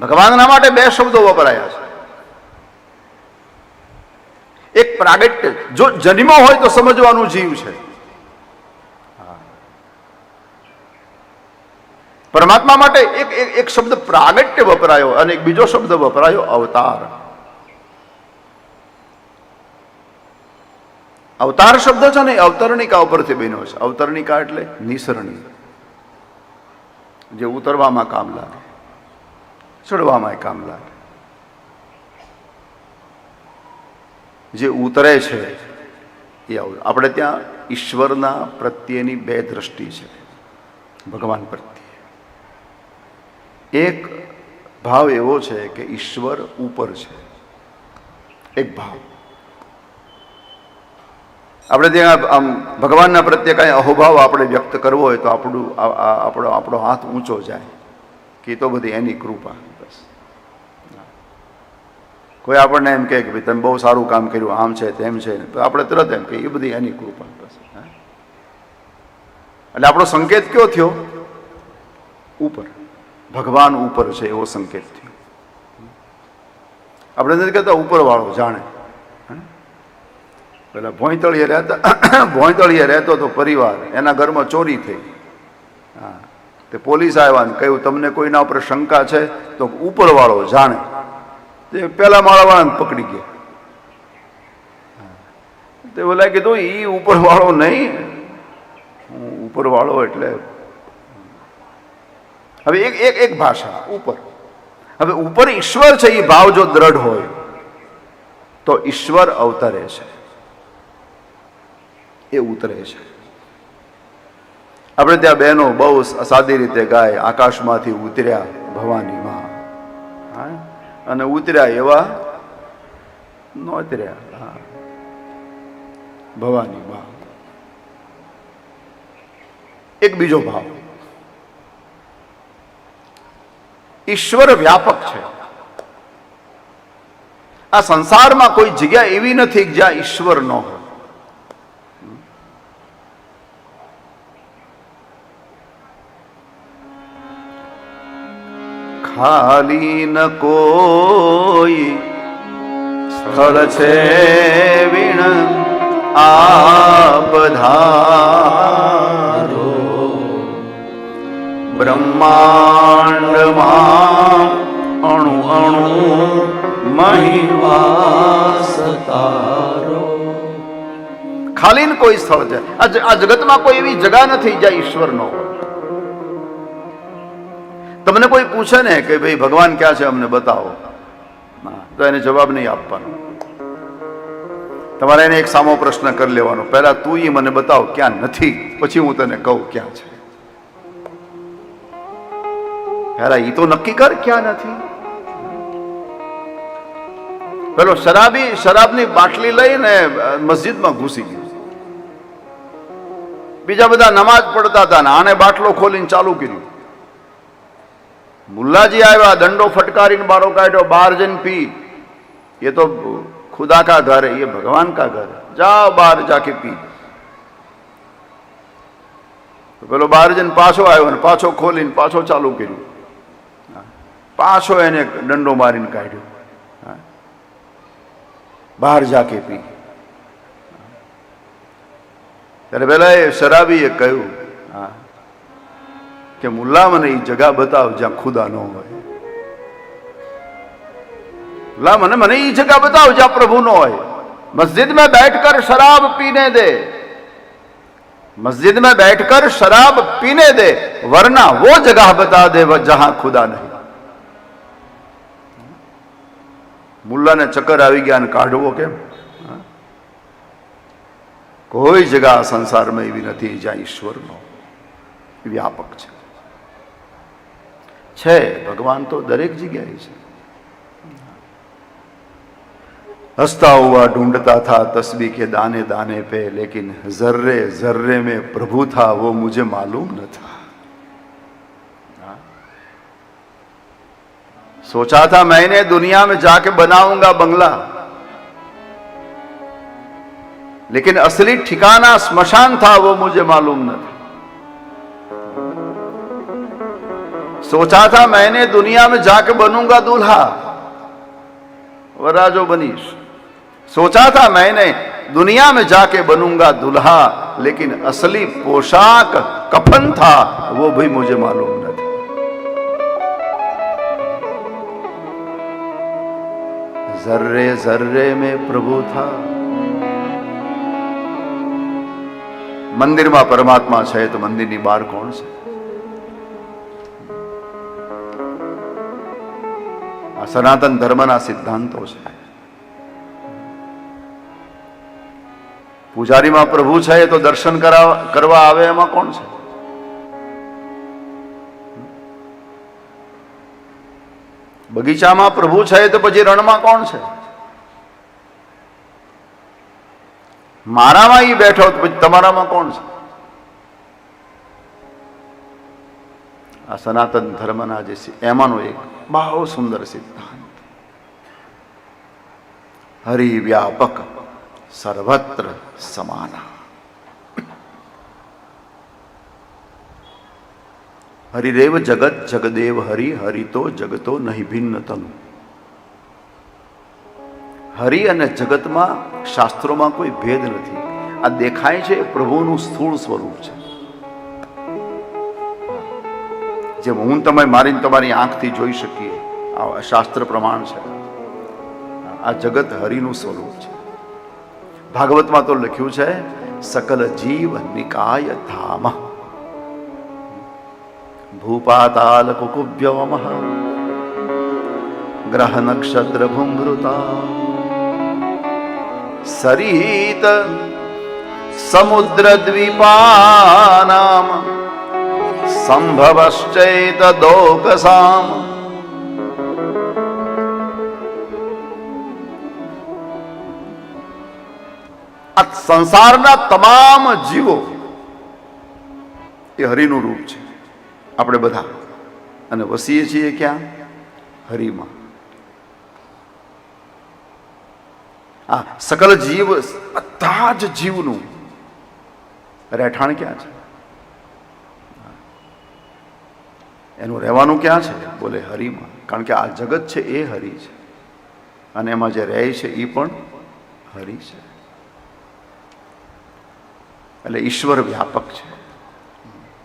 ભગવાનના માટે બે શબ્દો વપરાયા છે. એક પ્રાગટ્ય જો જન્મ હોય તો સમજવાનું જીવ છે. પરમાત્મા માટે એક એક શબ્દ પ્રાગટ્ય વપરાયો અને એક બીજો શબ્દ વપરાયો અવતાર. અવતાર શબ્દ છે ને અવતરણિકા ઉપરથી બન્યો છે. અવતરણિકા એટલે નિસરણી. જે ઉતરવામાં કામ લાગે. ચડવામાં કામ લાગે. જે ઉતરે છે, એ આવું. આપણે ત્યાં ઈશ્વરના પ્રત્યેની બે દ્રષ્ટિ છે, ભગવાન પ્રત્યે. એક ભાવ એવો છે કે ઈશ્વર ઉપર છે. એક ભાવ. આપણે ત્યાં આમ ભગવાનના પ્રત્યે કાંઈ અહોભાવ આપણે વ્યક્ત કરવો હોય તો આપણું આપણો આપણો હાથ ઊંચો જાય. કે તો બધી એની કૃપા. કોઈ આપણને એમ કહે કે ભાઈ તમે બહુ સારું કામ કર્યું, આમ છે, તેમ છે આપણે તરત એમ કે એ બધી એની કૃપા. એટલે આપણો સંકેત કયો થયો? ઉપર. ભગવાન ઉપર છે એવો સંકેત થયો. આપણે નથી કહેતા ઉપરવાળો જાણે. પેલા ભોંયતળીએ રહેતા, ભોંયતળીએ રહેતો તો પરિવાર, એના ઘરમાં ચોરી થઈ. હા. તે પોલીસ આવ્યા ને કહ્યું, તમને કોઈના ઉપર શંકા છે? તો ઉપરવાળો જાણે. તે પેલા માળાવાળાને પકડી ગયા. તે ઓલા કીધું એ ઉપરવાળો નહીં. ઉપરવાળો એટલે હવે એક એક એક ભાષા, ઉપર. હવે ઉપર ઈશ્વર છે એ ભાવ જો દ્રઢ હોય, તો ઈશ્વર અવતરે છે. એ ઉતરે છે. આપણે ત્યાં બહેનો બહુ સાદી રીતે ગાય આકાશમાંથી ઉતર્યા ભવાની? અને ઉતર્યા એવા નોતર્યા. હા. ભવાની માં એક બીજો ભાવ. ઈશ્વર વ્યાપક છે. આ સંસારમાં કોઈ જગ્યા એવી નથી જ્યાં ઈશ્વર ન હોય. ખાલી ન કોઈ સ્થળ છે વિણ આપ ધારો. બ્રહ્માંડમાં અણુ અણુ મહિવાસતારો ખાલી ન કોઈ સ્થળ છે. આ આ જગતમાં કોઈ એવી જગા નથી જ્યાં ઈશ્વર ન હોય. તમને કોઈ પૂછે ને કે ભાઈ, ભગવાન ક્યાં છે? અમને બતાવો. તો એને જવાબ નહીં આપવાનો. તમારે એને એક સામો પ્રશ્ન કરી લેવાનો. પહેલા તું એ મને બતાવ, ક્યાં નથી? પછી હું તને કહું ક્યાં છે. પહેલા એ તો નક્કી કર ક્યાં નથી. પેલો શરાબી, શરાબની બાટલી લઈને મસ્જિદમાં ઘૂસી ગયો. બીજા બધા નમાજ પડતા હતા ને આને બાટલો ખોલીને ચાલુ કર્યું. મુલ્લાજી આવ્યા, દંડો ફટકારીને બારો કાઢ્યો, બાર જઈને પી. એ તો ખુદા કા ઘર એ ભગવાન કા ઘર જાઓ બહાર જાકે પી. પેલો બાર જઈને પાછો આવ્યો ને પાછો ખોલીને પાછો ચાલુ કર્યું. પાછો એને દંડો મારીને કાઢ્યો. બહાર જાકે પી. ત્યારે પેલા એ શરાબી એ કહ્યું, હા કે મુલ્લા મને એ જગા બતાવ જ્યાં ખુદા ન હોય. લા મને મને એ જગા બતાવ જ્યાં પ્રભુ ન હોય. મસ્જિદમાં બેઠ કર શરાબ પીને દે. મસ્જિદમાં બેઠ કર શરાબ પીને દે. વરના વો જગા બતા દે જહા ખુદા નહીં. મુલ્લાને ચક્કર આવી ગયા અને કાઢવો કેમ? કોઈ જગા સંસારમાં એવી નથી જ્યાં ઈશ્વરનો વ્યાપક છે. છે ભગવાન તો દરેક જગ્યાએ છે हंसता हुआ ढूंढता था तस्बी के दाने दाने पे लेकिन जर्रे जर्रे में प्रभु था वो मुझे मालूम न था हाँ? सोचा था मैंने दुनिया में जाके बनाऊंगा बंगला लेकिन असली ठिकाना स्मशान था वो मुझे मालूम न था सोचा था मैंने दुनिया में जाके बनूंगा दूल्हा वराजो बनीश सोचा था मैंने दुनिया में जाके बनूंगा दूल्हा लेकिन असली पोशाक कफन था वो भी मुझे मालूम न था जर्रे जर्रे में प्रभु था મંદિરમાં પરમાત્મા છે તો મંદિરની બહાર કોણ છે આ સનાતન ધર્મના સિદ્ધાંતો છે. પૂજારીમાં પ્રભુ છે તો દર્શન કરાવ- આવે એમાં કોણ છે? બગીચામાં પ્રભુ છે તો પછી રણમાં કોણ છે? મારામાં એ બેઠો પછી તમારામાં કોણ છે? આ સનાતન ધર્મના જે એમાંનો એક બહુ સુંદર સિદ્ધાંત. હરિ વ્યાપક સર્વત્ર સમાના. હરિદેવ જગત જગદેવ હરિ, હરિતો જગતો નહીં ભિન્ન તનુ હરિ અને જગતમાં શાસ્ત્રોમાં કોઈ ભેદ નથી. આ દેખાય છે પ્રભુનું સ્થૂળ સ્વરૂપ છે. જેમ હું તમે મારી તમારી આંખથી જોઈ શકીએ, આ શાસ્ત્ર પ્રમાણ છે. આ જગત હરિનું સ્વરૂપ છે. ભાગવતમાં તો લખ્યું છે, સકલ જીવ નિકાય ધામ. ભૂપાતાલ કુકુભ્યવમ ગ્રહ નક્ષત્ર ભૂમૃતા સરિત સમુદ્ર દ્વીપાનામ સંભવશ્ચૈતદોકસામ આ સંસારના તમામ જીવો એ હરિનું રૂપ છે આપણે બધા અને વસીએ છીએ ક્યાં હરિમાં આ સકલ જીવ બધા જ જીવનું રહેઠાણ ક્યાં છે એનું રહેવાનું ક્યાં છે? બોલે, હરિમાં. કારણ કે આ જગત છે, એ હરિ છે. અને એમાં જે રહે છે એ પણ હરિ છે. એટલે ઈશ્વર વ્યાપક છે.